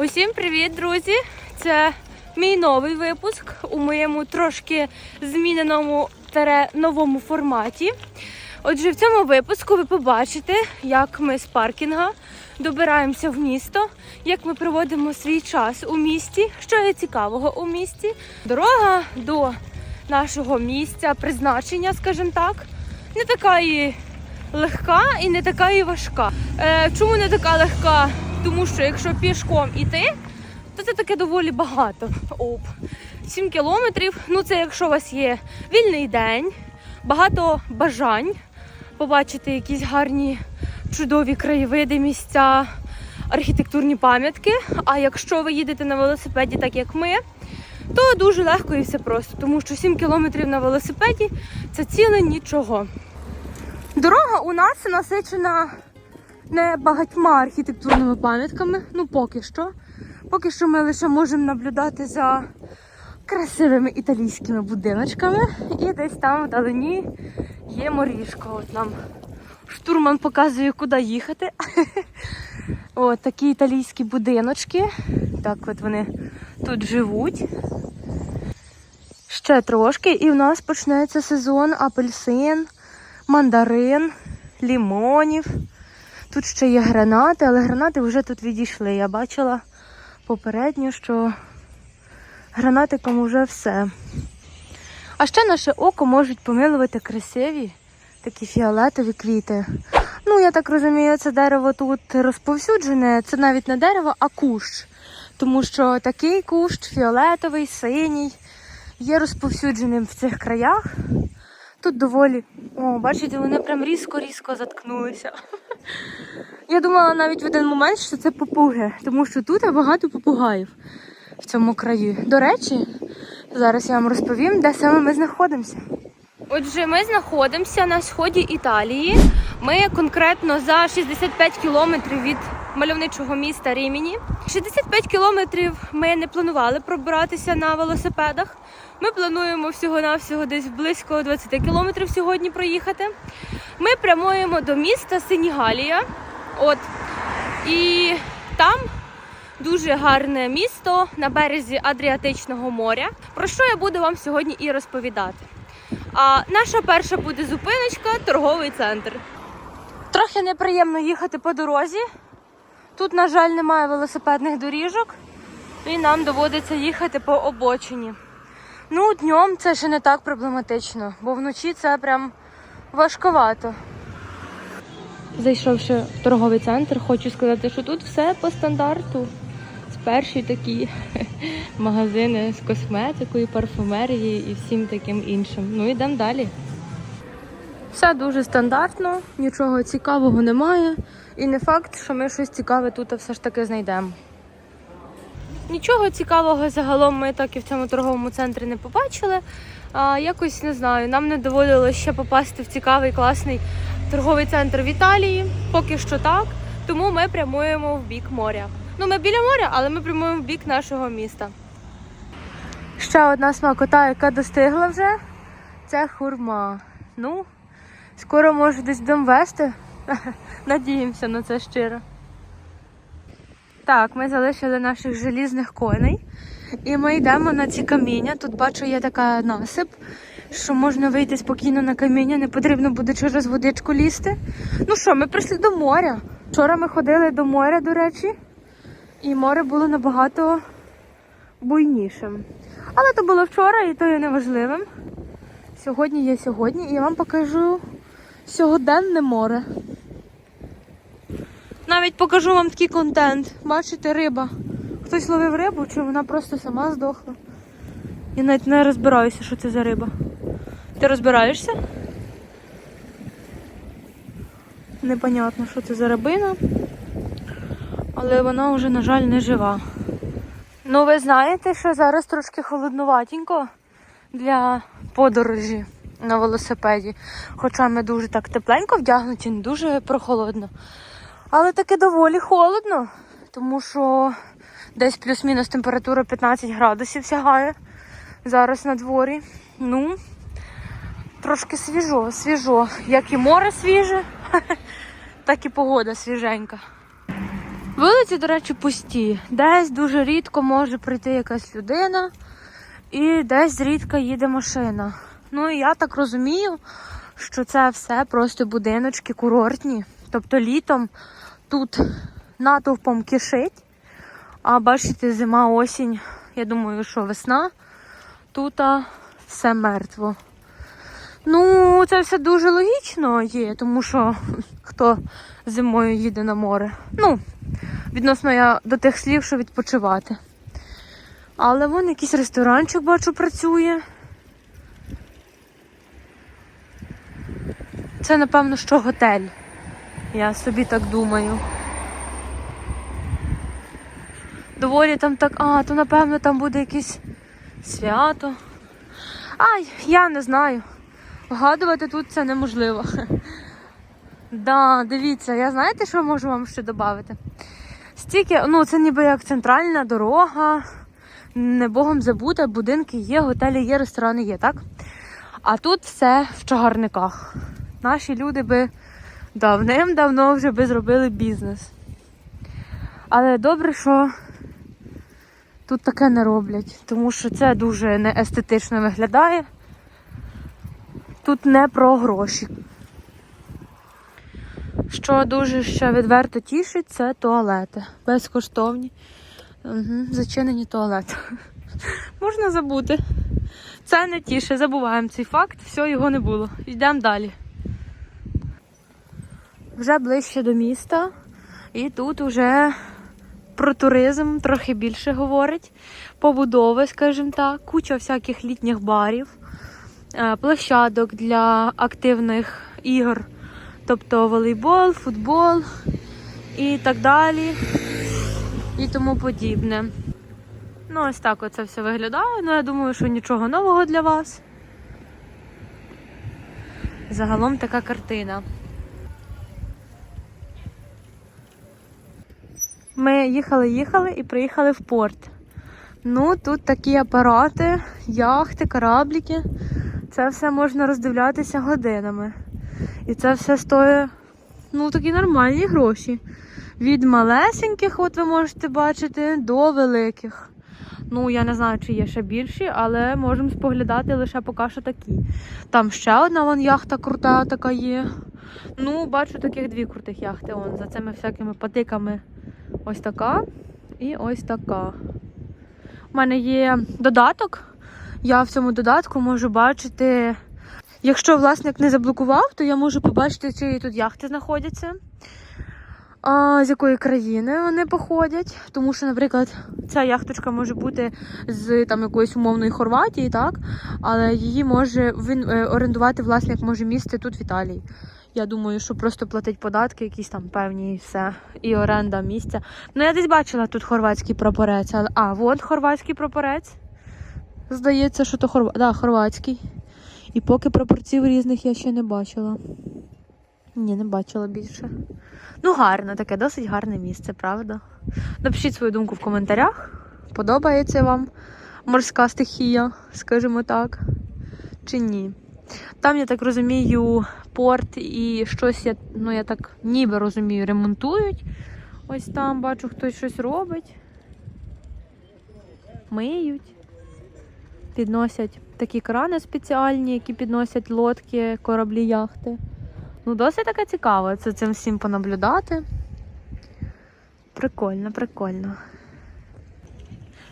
Усім привіт, друзі! Це мій новий випуск у моєму трошки зміненому тере новому форматі. Отже, в цьому випуску ви побачите, як ми з паркінга добираємося в місто, як ми проводимо свій час у місті, що є цікавого у місті. Дорога до нашого місця, призначення, скажімо так, не така і легка і не така і важка. Е, чому не така легка? Тому що якщо пішком іти, то це таке доволі багато. Оп. 7 кілометрів. Ну це якщо у вас є вільний день, багато бажань побачити якісь гарні чудові краєвиди, місця, архітектурні пам'ятки. А якщо ви їдете на велосипеді, так як ми, то дуже легко і все просто, тому що 7 кілометрів на велосипеді це ціле нічого. Дорога у нас насичена не багатьма архітектурними пам'ятками. Ну, поки що. Поки що ми лише можемо наблюдати за красивими італійськими будиночками. І десь там вдалині є моріжка. От нам штурман показує, куди їхати. От такі італійські будиночки. Так от вони тут живуть. Ще трошки, і в нас почнеться сезон апельсин, мандарин, лімонів. Тут ще є гранати, але гранати вже тут відійшли. Я бачила попередньо, що гранатиком вже все. А ще наше око можуть помилувати красиві такі фіолетові квіти. Ну, я так розумію, це дерево тут розповсюджене. Це навіть не дерево, а кущ. Тому що такий кущ фіолетовий, синій, є розповсюдженим в цих краях. Тут доволі. О, бачите, вони прям різко-різко заткнулися. Я думала навіть в один момент, що це попуги, тому що тут багато попугаїв в цьому краї. До речі, зараз я вам розповім, де саме ми знаходимося. Отже, ми знаходимося на сході Італії. Ми конкретно за 65 кілометрів від мальовничого міста Ріміні. 65 кілометрів ми не планували пробиратися на велосипедах. Ми плануємо всього-навсього десь близько 20 кілометрів сьогодні проїхати. Ми прямуємо до міста Сенігалія. От. І там дуже гарне місто на березі Адріатичного моря, про що я буду вам сьогодні і розповідати. А наша перша буде зупиночка торговий центр. Трохи неприємно їхати по дорозі. Тут, на жаль, немає велосипедних доріжок, і нам доводиться їхати по обочині. Ну, днем це ще не так проблематично, бо вночі це прям важковато. Зайшовши в торговий центр, хочу сказати, що тут все по стандарту. Перші такі магазини з косметикою, парфумерією і всім таким іншим. Ну йдемо далі. Все дуже стандартно, нічого цікавого немає. І не факт, що ми щось цікаве тут все ж таки знайдемо. Нічого цікавого загалом ми так і в цьому торговому центрі не побачили. А, якось не знаю, нам не доводилося ще попасти в цікавий класний торговий центр в Італії. Поки що так. Тому ми прямуємо в бік моря. Ну, ми біля моря, але ми прямуємо в бік нашого міста. Ще одна смакота, яка достигла вже, це хурма. Ну, скоро може десь будемо вести. Надіємося на це щиро. Так, ми залишили наших желізних коней. І ми йдемо на ці каміння. Тут бачу, є така насип, що можна вийти спокійно на каміння, не потрібно буде через водичку лізти. Ну що, ми прийшли до моря. Вчора ми ходили до моря, до речі, і море було набагато буйнішим. Але то було вчора і то є неважливим. Сьогодні є сьогодні, і я вам покажу сьогоденне море. Навіть покажу вам такий контент. Бачите, риба. Хтось ловив рибу, чи вона просто сама здохла. Я навіть не розбираюся, що це за риба. Ти розбираєшся? Непонятно, що це за рибина. Але вона вже, на жаль, не жива. Ну, ви знаєте, що зараз трошки холоднуватенько для подорожі на велосипеді. Хоча ми дуже так тепленько вдягнуті, не дуже прохолодно. Але таки доволі холодно, тому що десь плюс-мінус температура 15 градусів сягає зараз на дворі. Ну, трошки свіжо, свіжо. Як і море свіже, так і погода свіженька. Вулиці, до речі, пусті. Десь дуже рідко може прийти якась людина, і десь зрідка їде машина. Ну і я так розумію, що це все просто будиночки курортні. Тобто літом тут натовпом кишить, а бачите, зима, осінь, я думаю, що весна, тут все мертво. Ну, це все дуже логічно є, тому що хто зимою їде на море. Ну, відносно я до тих слів, що відпочивати. Але вон якийсь ресторанчик, бачу, працює. Це, напевно, що готель. Я собі так думаю. Доволі там так, а, то напевно там буде якесь свято. Ай, я не знаю. Вгадувати тут це неможливо. Да, дивіться, я знаєте, що можу вам ще додати? Стільки, ну це ніби як центральна дорога, не богом забута, будинки є, готелі є, ресторани є, так? А тут все в чагарниках. Наші люди би давним-давно вже би зробили бізнес. Але добре, що тут таке не роблять, тому що це дуже неестетично виглядає. Тут не про гроші. Що дуже ще відверто тішить, це туалети. Безкоштовні. Угу, зачинені туалети. Можна забути. Це не тіше, забуваємо цей факт, все, його не було. Йдемо далі. Вже ближче до міста, і тут вже про туризм трохи більше говорить. Побудови, скажімо так, куча всяких літніх барів, е, площадок для активних ігор, тобто волейбол, футбол і так далі, і тому подібне. Ну, ось так оце все виглядає. Ну, я думаю, що нічого нового для вас. Загалом така картина. Ми їхали-їхали і приїхали в порт. Ну, тут такі апарати, яхти, корабліки. Це все можна роздивлятися годинами. І це все стоїть, ну, такі нормальні гроші. Від малесеньких, от ви можете бачити, до великих. Ну, я не знаю, чи є ще більші, але можемо споглядати лише поки що такі. Там ще одна вон яхта крута така є. Ну, бачу таких дві крутих яхти. Вон, за цими всякими патиками. Ось така і ось така. У мене є додаток. Я в цьому додатку можу бачити. Якщо власник не заблокував, то я можу побачити, чи тут яхти знаходяться, а, з якої країни вони походять. Тому що, наприклад, ця яхточка може бути з там якоїсь умовної Хорватії, так? Але її може він е, орендувати власник може місце тут в Італії. Я думаю, що просто платить податки, якісь там певні і все. І оренда місця. Ну, я десь бачила тут хорватський прапорець. А, от хорватський прапорець. Здається, що то хорва... да, хорватський. І поки прапорців різних я ще не бачила. Ні, не бачила більше. Ну, гарно, таке досить гарне місце, правда? Напишіть свою думку в коментарях. Подобається вам морська стихія, скажімо так, чи ні. Там, я так розумію, порт і щось, я, ну я так ніби розумію, ремонтують. Ось там бачу, хтось щось робить. Миють. Підносять такі крани спеціальні, які підносять лодки, кораблі, яхти. Ну, досить таке цікаво це цим всім понаблюдати. Прикольно, прикольно.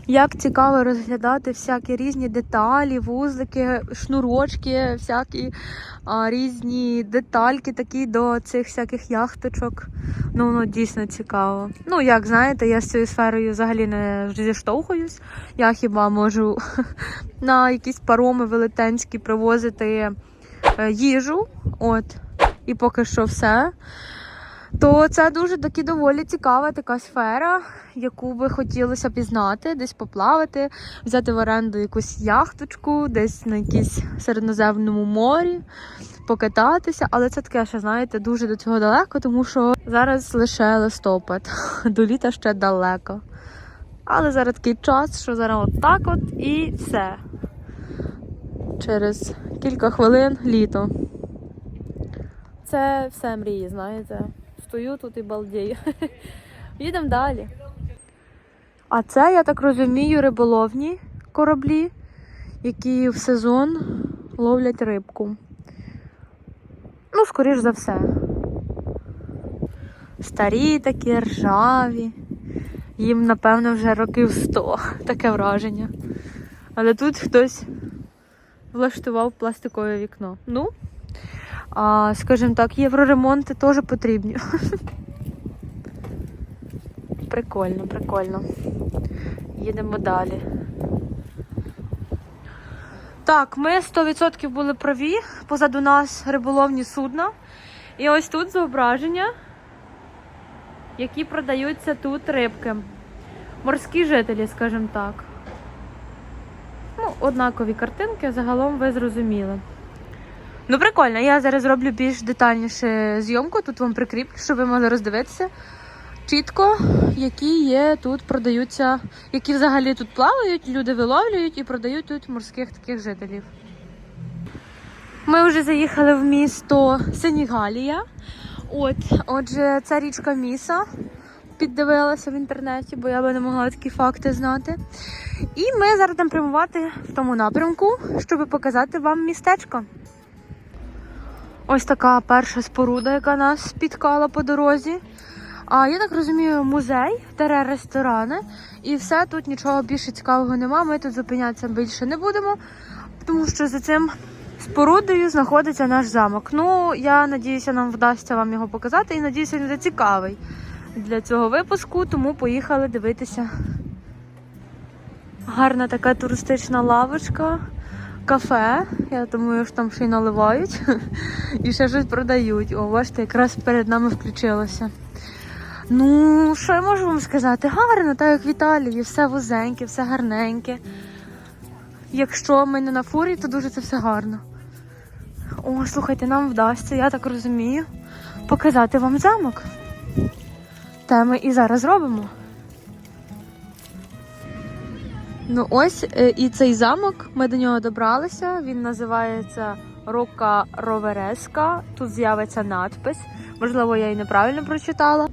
Як цікаво розглядати всякі різні деталі, вузлики, шнурочки, всякі а, різні детальки такі до цих всяких яхточок. Ну, воно дійсно цікаво. Ну, як знаєте, я з цією сферою взагалі не зіштовхуюсь. Я хіба можу на якісь пароми велетенські привозити е, їжу. От. І поки що все. То це дуже таки доволі цікава така сфера, яку би хотілося пізнати, десь поплавати, взяти в оренду якусь яхточку, десь на якійсь середноземному морі, покататися. Але це таке, що знаєте, дуже до цього далеко, тому що зараз лише листопад, до літа ще далеко. Але зараз такий час, що зараз отак от і все. Через кілька хвилин літо. Це все мрії, знаєте. Стою тут і балдію. Їдемо далі. А це, я так розумію, риболовні кораблі, які в сезон ловлять рибку. Ну, скоріш за все. Старі такі, ржаві. Їм, напевно, вже років 100, таке враження. Але тут хтось влаштував пластикове вікно. Ну, а, скажімо так, євроремонти теж потрібні. Прикольно, прикольно. Їдемо далі. Так, ми 100% були праві. Позаду нас риболовні судна. І ось тут зображення, які продаються тут рибки. Морські жителі, скажімо так. Ну, однакові картинки, загалом ви зрозуміли. Ну, прикольно, я зараз зроблю більш детальніше зйомку, тут вам прикріплю, щоб ви могли роздивитися чітко, які є тут, продаються, які взагалі тут плавають, люди виловлюють і продають тут морських таких жителів. Ми вже заїхали в місто Сенігалія. От, отже, це річка Міса. Піддивилася в інтернеті, бо я би не могла такі факти знати. І ми зараз будемо прямувати в тому напрямку, щоб показати вам містечко. Ось така перша споруда, яка нас спіткала по дорозі. А я так розумію, музей, тере ресторани, і все тут нічого більше цікавого нема. Ми тут зупинятися більше не будемо, тому що за цим спорудою знаходиться наш замок. Ну, я надіюся, нам вдасться вам його показати і надіюся, він буде цікавий для цього випуску, тому поїхали дивитися. Гарна така туристична лавочка, кафе. Я думаю, що там ще й наливають і ще щось продають. О, бачите, якраз перед нами включилося. Ну, що я можу вам сказати? Гарно, так як в Італії, все вузеньке, все гарненьке. Якщо ми не на фурі, то дуже це все гарно. О, слухайте, нам вдасться, я так розумію, показати вам замок. Те ми і зараз робимо. Ну ось е, і цей замок, ми до нього добралися. Він називається Рока Ровереска. Тут з'явиться надпис. Можливо, я її неправильно прочитала.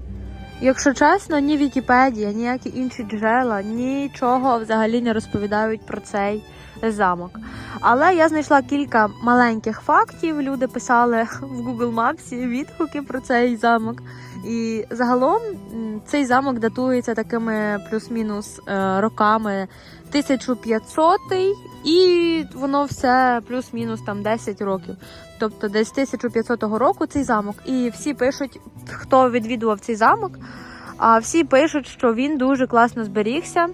Якщо чесно, ні Вікіпедія, ніякі інші джерела нічого взагалі не розповідають про цей замок. Але я знайшла кілька маленьких фактів. Люди писали в Google Maps відгуки про цей замок. І загалом цей замок датується такими плюс-мінус е, роками 1500 і воно все плюс-мінус там 10 років. Тобто десь 1500 року цей замок. І всі пишуть, хто відвідував цей замок, а всі пишуть, що він дуже класно зберігся.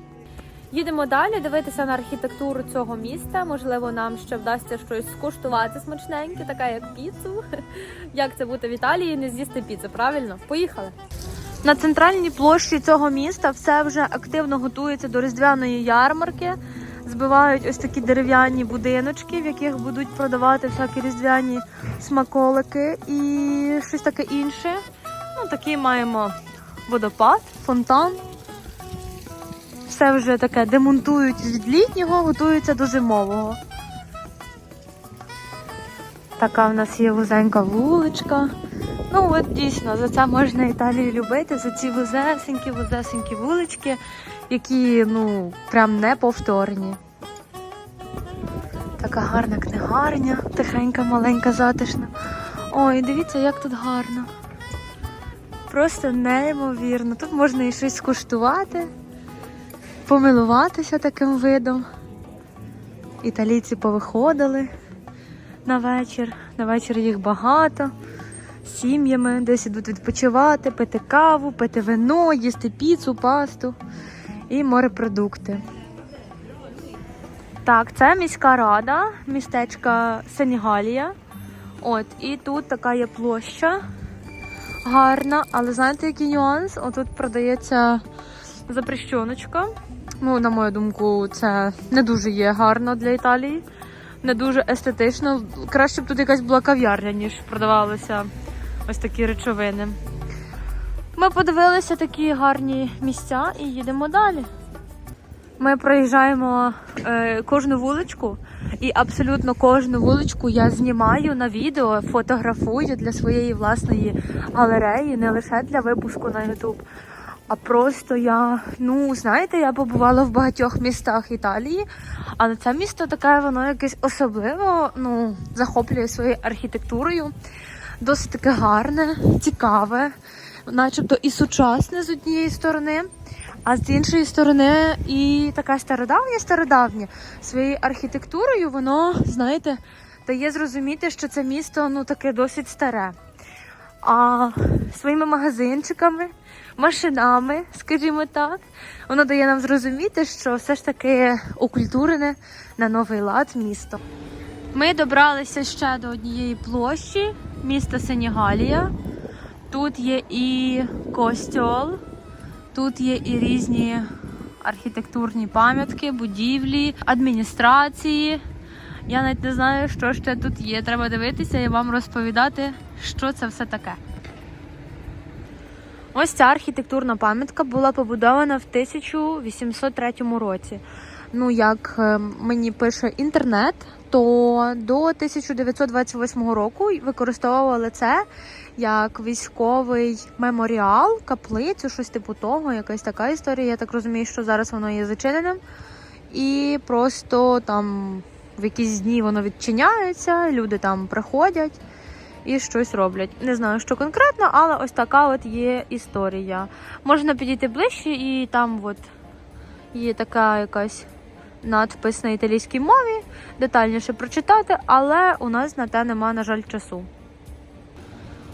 Їдемо далі дивитися на архітектуру цього міста. Можливо, нам ще вдасться щось скуштувати смачненьке, таке як піцу. Як це бути в Італії, не з'їсти піцу, правильно? Поїхали. На центральній площі цього міста все вже активно готується до різдвяної ярмарки. Збивають ось такі дерев'яні будиночки, в яких будуть продавати всякі різдвяні смаколики і щось таке інше. Ну, такий маємо водопад, фонтан. Все вже таке демонтують від літнього, готуються до зимового. Така в нас є вузенька вуличка. Ну от дійсно, за це можна Італію любити, за ці вузесенькі, вузесенькі вулички, які ну прям неповторні. Така гарна книгарня, тихенька, маленька, затишна. Ой, дивіться, як тут гарно. Просто неймовірно. Тут можна і щось скуштувати, помилуватися таким видом. Італійці повиходили на вечір. На вечір їх багато. З сім'ями десь ідуть відпочивати, пити каву, пити вино, їсти піцу, пасту і морепродукти. Так, це міська рада, містечка Сенігалія. От, і тут така є площа гарна, але знаєте, який нюанс? Отут продається запрещеночка. Ну, на мою думку, це не дуже є гарно для Італії, не дуже естетично. Краще б тут якась була кав'ярня, ніж продавалися ось такі речовини. Ми подивилися такі гарні місця і їдемо далі. Ми проїжджаємо е, кожну вуличку, і абсолютно кожну вуличку я знімаю на відео, фотографую для своєї власної галереї, не лише для випуску на YouTube. А просто я, ну знаєте, я побувала в багатьох містах Італії, але це місто таке, воно якесь особливо ну, захоплює своєю архітектурою. Досить таке гарне, цікаве, начебто і сучасне з однієї сторони, а з іншої сторони і така стародавня стародавня своєю архітектурою, воно, знаєте, дає зрозуміти, що це місто ну таке досить старе. А своїми магазинчиками, машинами, скажімо так, воно дає нам зрозуміти, що все ж таки окультурене на новий лад місто. Ми добралися ще до однієї площі міста Сенігалія. Тут є і костьол, тут є і різні архітектурні пам'ятки, будівлі, адміністрації. Я навіть не знаю, що ще тут є. Треба дивитися і вам розповідати, що це все таке. Ось ця архітектурна пам'ятка була побудована в 1803 році. Ну, як е, мені пише інтернет, то до 1928 року використовували це як військовий меморіал, каплицю, щось типу того, якась така історія. Я так розумію, що зараз воно є зачиненим. І просто там в якісь дні воно відчиняється, люди там приходять і щось роблять. Не знаю, що конкретно, але ось така от є історія. Можна підійти ближче, і там от є така якась надпис на італійській мові, детальніше прочитати, але у нас на те нема, на жаль, часу.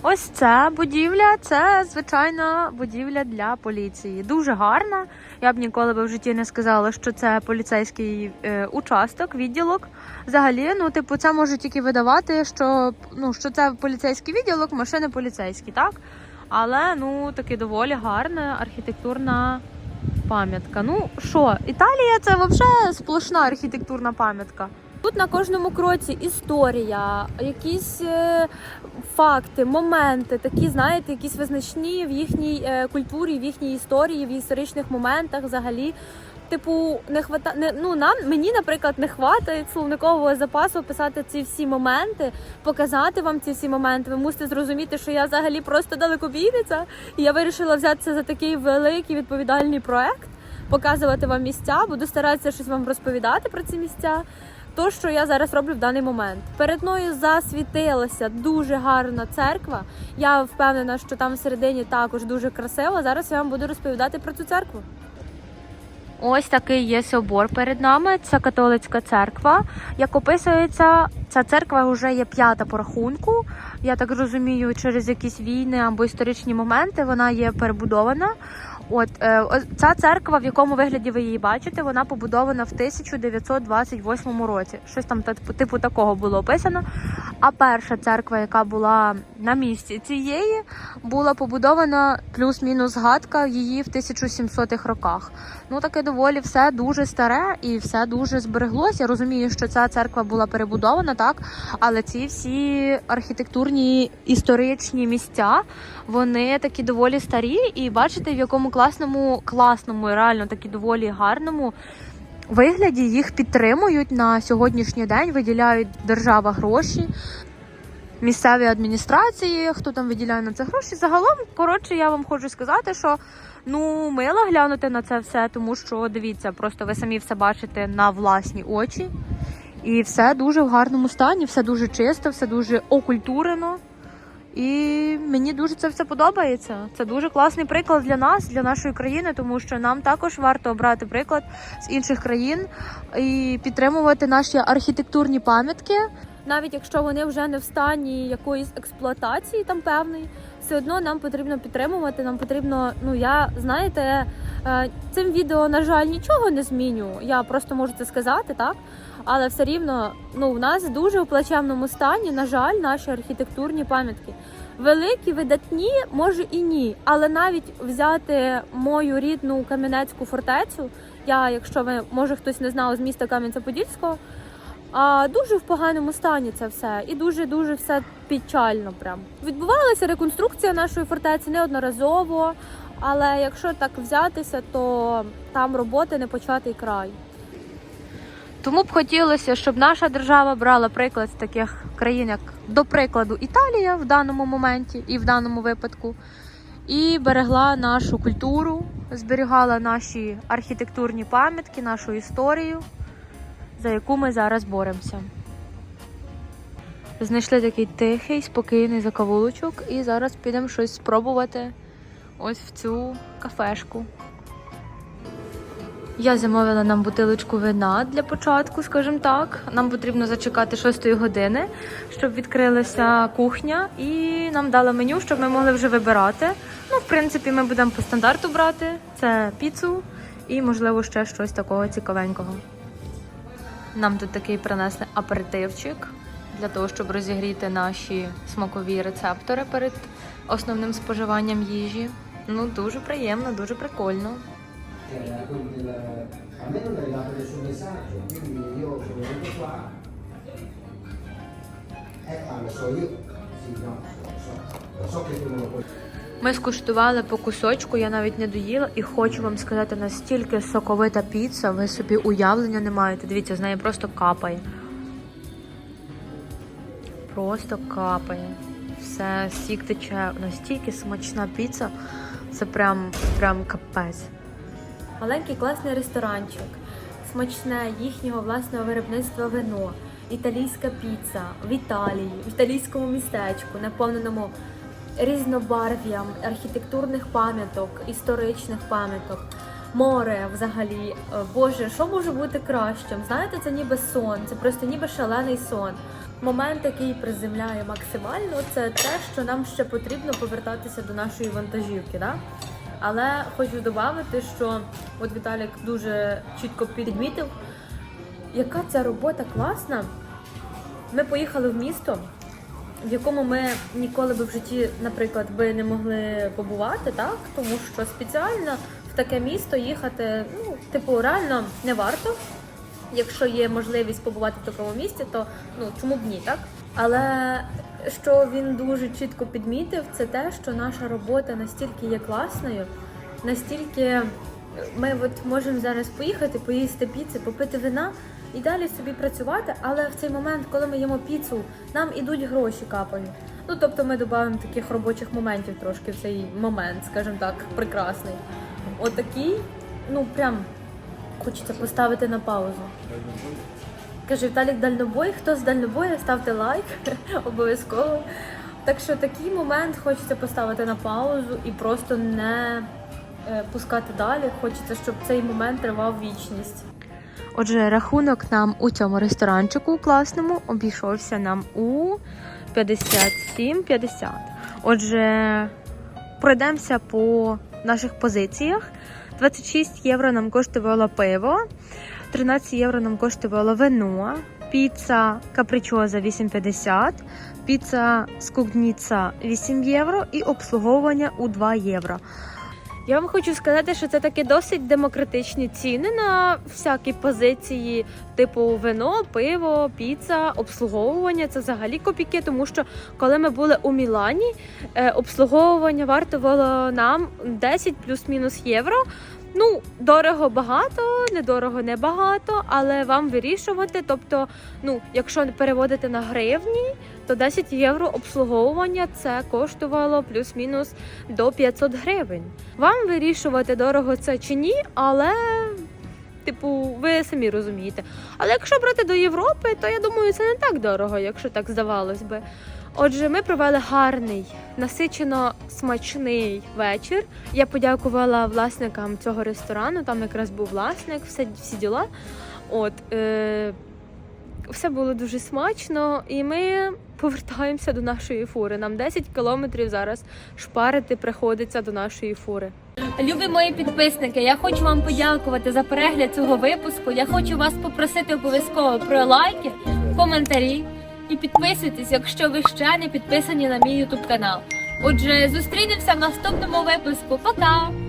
Ось ця будівля це звичайна будівля для поліції. Дуже гарна. Я б ніколи би в житті не сказала, що це поліцейський е, участок, відділок. Взагалі, ну, типу, це може тільки видавати, що, ну, що це поліцейський відділок, машини поліцейські, так? Але ну таки доволі гарна архітектурна пам'ятка. Ну що, Італія це взагалі сплошна архітектурна пам'ятка. Тут на кожному кроці історія, якісь е, факти, моменти, такі, знаєте, якісь визначні в їхній е, культурі, в їхній історії, в історичних моментах взагалі. Типу, не хвата... не, ну, нам, мені, наприклад, не хватає словникового запасу описати ці всі моменти, показати вам ці всі моменти. Ви мусите зрозуміти, що я взагалі просто далекобійниця, і я вирішила взятися за такий великий відповідальний проект, показувати вам місця, буду старатися щось вам розповідати про ці місця. То, що я зараз роблю в даний момент. Перед мною засвітилася дуже гарна церква. Я впевнена, що там всередині також дуже красиво. Зараз я вам буду розповідати про цю церкву. Ось такий є собор перед нами. Це католицька церква. Як описується, ця церква вже є п'ята по рахунку. Я так розумію, через якісь війни або історичні моменти вона є перебудована. От е, ця церква, в якому вигляді ви її бачите, вона побудована в 1928 році. Щось там типу, такого було описано. А перша церква, яка була на місці цієї, була побудована плюс-мінус згадка її в 1700-х роках. Ну таке доволі все дуже старе і все дуже збереглося. Я розумію, що ця церква була перебудована, так, але ці всі архітектурні історичні місця, вони такі доволі старі, і бачите, в якому класному, класному, і реально такі доволі гарному. Вигляді їх підтримують на сьогоднішній день, виділяють держава гроші, місцеві адміністрації, хто там виділяє на це гроші. Загалом, коротше, я вам хочу сказати, що ну мило глянути на це все, тому що дивіться, просто ви самі все бачите на власні очі. І все дуже в гарному стані, все дуже чисто, все дуже окультурено. І мені дуже це все подобається. Це дуже класний приклад для нас, для нашої країни, тому що нам також варто обрати приклад з інших країн і підтримувати наші архітектурні пам'ятки. Навіть якщо вони вже не в стані якоїсь експлуатації там певної, все одно нам потрібно підтримувати. Нам потрібно, ну я знаєте, е, цим відео, на жаль, нічого не зміню. Я просто можу це сказати, так. Але все рівно, ну в нас дуже у плачевному стані, на жаль, наші архітектурні пам'ятки. Великі, видатні, може і ні. Але навіть взяти мою рідну Кам'янецьку фортецю, я, якщо ви може хтось не знав з міста Кам'янця-Подільського, а дуже в поганому стані це все, і дуже дуже все печально. Прям відбувалася реконструкція нашої фортеці неодноразово. Але якщо так взятися, то там роботи не початий край. Тому б хотілося, щоб наша держава брала приклад з таких країн, як до прикладу Італія в даному моменті і в даному випадку. і берегла нашу культуру, зберігала наші архітектурні пам'ятки, нашу історію, за яку ми зараз боремося. Знайшли такий тихий, спокійний закавулочок, і зараз підемо щось спробувати ось в цю кафешку. Я замовила нам бутилочку вина для початку, скажімо так. Нам потрібно зачекати 6 години, щоб відкрилася кухня, і нам дали меню, щоб ми могли вже вибирати. Ну, в принципі, ми будемо по стандарту брати це піцу і, можливо, ще щось такого цікавенького. Нам тут такий принесли аперитивчик для того, щоб розігріти наші смакові рецептори перед основним споживанням їжі. Ну, дуже приємно, дуже прикольно. Cioè, quindi il- a me non è arrivato nessun messaggio, quindi io sono venuto qua. Eh, ah, lo so io. Sì, no, lo so. Lo so che tu non lo puoi. Ми скуштували по кусочку, я навіть не доїла, і хочу вам сказати, настільки соковита піца, ви собі уявлення не маєте. Дивіться, з неї просто капає. Просто капає. Все, сік тече. Настільки смачна піца. Це прям, прям капець. Маленький класний ресторанчик, смачне їхнього власного виробництва вино, італійська піца в Італії, в італійському містечку, наповненому різнобарв'ям архітектурних пам'яток, історичних пам'яток, море взагалі. Боже, що може бути кращим? Знаєте, це ніби сон, це просто ніби шалений сон. Момент, який приземляє максимально, це те, що нам ще потрібно повертатися до нашої вантажівки. Да? Але хочу додати, що от Віталік дуже чітко підмітив, яка ця робота класна. Ми поїхали в місто, в якому ми ніколи би в житті, наприклад, би не могли побувати, так? Тому що спеціально в таке місто їхати, ну, типу, реально не варто. Якщо є можливість побувати в такому місці, то ну чому б ні, так? Але що він дуже чітко підмітив, це те, що наша робота настільки є класною, настільки ми от можемо зараз поїхати, поїсти піци, попити вина і далі собі працювати. Але в цей момент, коли ми їмо піцу, нам ідуть гроші капають. Ну тобто ми додаємо таких робочих моментів трошки в цей момент, скажімо так, прекрасний. Отакий, ну прям хочеться поставити на паузу. Каже Віталік Дальнобой. Хто з дальнобоя, ставте лайк обов'язково. Так що такий момент хочеться поставити на паузу і просто не е, пускати далі. Хочеться, щоб цей момент тривав вічність. Отже, рахунок нам у цьому ресторанчику класному обійшовся нам у 57,50. Отже, пройдемося по наших позиціях. 26 євро нам коштувало пиво, 13 євро нам коштувало вино, піца капричоза 8,50, піца скугніца 8 євро і обслуговування у 2 євро. Я вам хочу сказати, що це такі досить демократичні ціни на всякі позиції, типу вино, пиво, піца, обслуговування. Це взагалі копійки, тому що коли ми були у Мілані, е, обслуговування вартувало нам 10 плюс-мінус євро. Ну, дорого багато, недорого небагато, але вам вирішувати. Тобто, ну, якщо переводити на гривні, то 10 євро обслуговування це коштувало плюс-мінус до 500 гривень. Вам вирішувати дорого це чи ні, але. Типу, ви самі розумієте. Але якщо брати до Європи, то я думаю, це не так дорого, якщо так здавалось би. Отже, ми провели гарний, насичено смачний вечір. Я подякувала власникам цього ресторану. Там якраз був власник, все, всі діла. От, е, все було дуже смачно, і ми повертаємося до нашої фури. Нам 10 кілометрів зараз шпарити приходиться до нашої фури. Любі мої підписники, я хочу вам подякувати за перегляд цього випуску. Я хочу вас попросити обов'язково про лайки, коментарі і підписуйтесь, якщо ви ще не підписані на мій ютуб канал. Отже, зустрінемося в наступному випуску. Пока!